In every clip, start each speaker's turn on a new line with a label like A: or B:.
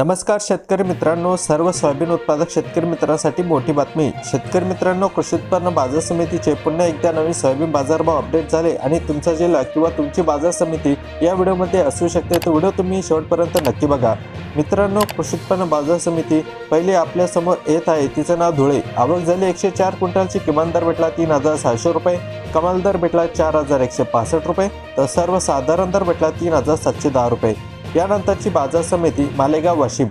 A: नमस्कार शेतकरी मित्रांनो सर्व सोयाबीन उत्पादक शेतकरी मित्रांसाठी मोठी बातमी. शेतकरी मित्रांनो कृषी उत्पन्न बाजार समितीचे पुन्हा एकदा नवीन सोयाबीन बाजारभाव अपडेट झाले आणि तुमचा जिल्हा किंवा तुमची बाजार समिती या व्हिडिओमध्ये असू शकते. तर व्हिडिओ तुम्ही शेवटपर्यंत नक्की बघा. मित्रांनो कृषी उत्पन्न बाजार समिती पहिले आपल्यासमोर येत आहे. तिचं नाव धुळे. आवक झाली एकशे चार क्विंटलची. किमान दर भेटला तीन हजार सहाशे रुपये. कमाल दर भेटला चार हजार एकशे पासष्ट रुपये. तर सर्वसाधारण दर भेटला तीन हजार सातशे दहा रुपये. यानंतरची बाजार समिती मालेगाव वाशिम.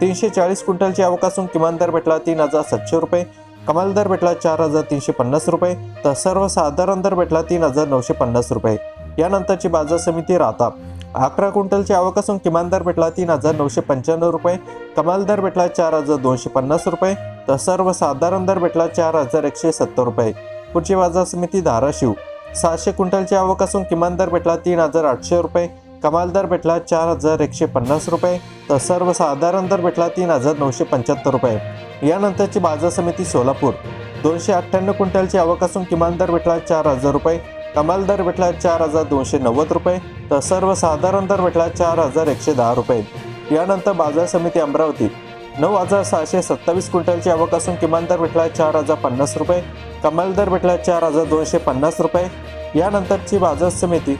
A: तीनशे चाळीस क्विंटलची आवक असून किमान दर भेटला तीन हजार सातशे रुपये. कमाल दर भेटला चार हजार तीनशे पन्नास रुपये. तर सर्वसाधारण दर भेटला तीन हजार नऊशे पन्नास रुपये. यानंतरची बाजार समिती राहता. अकरा क्विंटलची आवक असून किमान दर भेटला तीन हजार नऊशे पंच्याण्णव रुपये. कमाल दर भेटला चार हजार दोनशे पन्नास रुपये. तर सर्वसाधारण दर भेटला चार हजार एकशे सत्तर रुपये. पुढची बाजार समिती धाराशिव. सहाशे क्विंटलची आवक असून किमान दर भेटला तीन हजार आठशे रुपये. कमाल दर भेटला चार हजार एकशे पन्नास रुपये तर सर्वसाधारण दर भेटला तीन हजार नऊशे पंच्याहत्तर रुपये. यानंतरची बाजार समिती सोलापूर. दोनशे अठ्ठ्याण्णव क्विंटलची आवक असून किमान दर भेटला चार हजार रुपये कमाल दर भेटला चार हजार दोनशे नव्वद रुपये तर सर्वसाधारण दर भेटला चार हजार एकशे दहा रुपये. यानंतर बाजार समिती अमरावती. नऊ हजार सहाशे सत्तावीस क्विंटलची आवक असून किमान दर भेटला चार हजार पन्नास रुपये कमाल दर भेटला चार हजार दोनशे पन्नास रुपये. यानंतरची बाजार समिती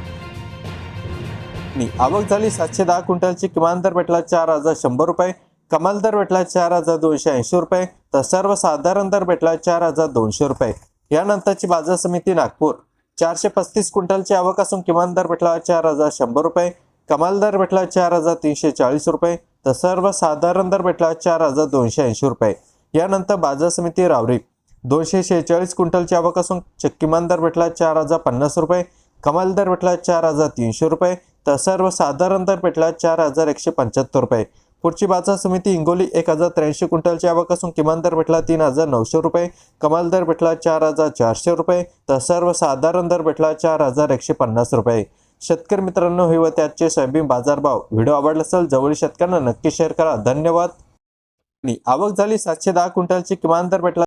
A: नी आवक झाली सातशे दहा क्विंटलची किमान दर भेटला चार हजार शंभर रुपये कमाल दर भेटला चार हजार दोनशे ऐंशी रुपये तर सर्वसाधारण दर भेटला चार हजार दोनशे रुपये. यानंतरची बाजार समिती नागपूर. चारशे पस्तीस क्विंटलची आवक असून किमान दर भेटला चार हजार शंभर रुपये कमाल दर भेटला चार हजार तीनशे चाळीस रुपये तर सर्वसाधारण दर भेटला चार हजार दोनशे ऐंशी रुपये. यानंतर बाजार समिती रावरी. दोनशे शेहेचाळीस क्विंटलची आवक असून च- किमान दर भेटला चार हजार पन्नास रुपये कमाल दर भेटला चार हजार तीनशे रुपये तर सर्वसाधारण दर भेटला चार हजार एकशे पंच्याहत्तर रुपये. पुढची बाजार समिती हिंगोली एक हजार त्र्याऐंशी क्विंटलची आवक असून किमान दर भेटला तीन हजार नऊशे रुपये कमाल दर भेटला चार हजार चारशे रुपये तर सर्वसाधारण दर भेटला चार हजार एकशे पन्नास रुपये. शेतकरी मित्रांनो हे व त्याचे सोयाबीन बाजारभाव. व्हिडिओ आवडला असेल जवळील शेतकऱ्यांना नक्की शेअर करा. धन्यवाद. आणि आवक झाली सातशे दहा क्विंटलची किमान दर भेटला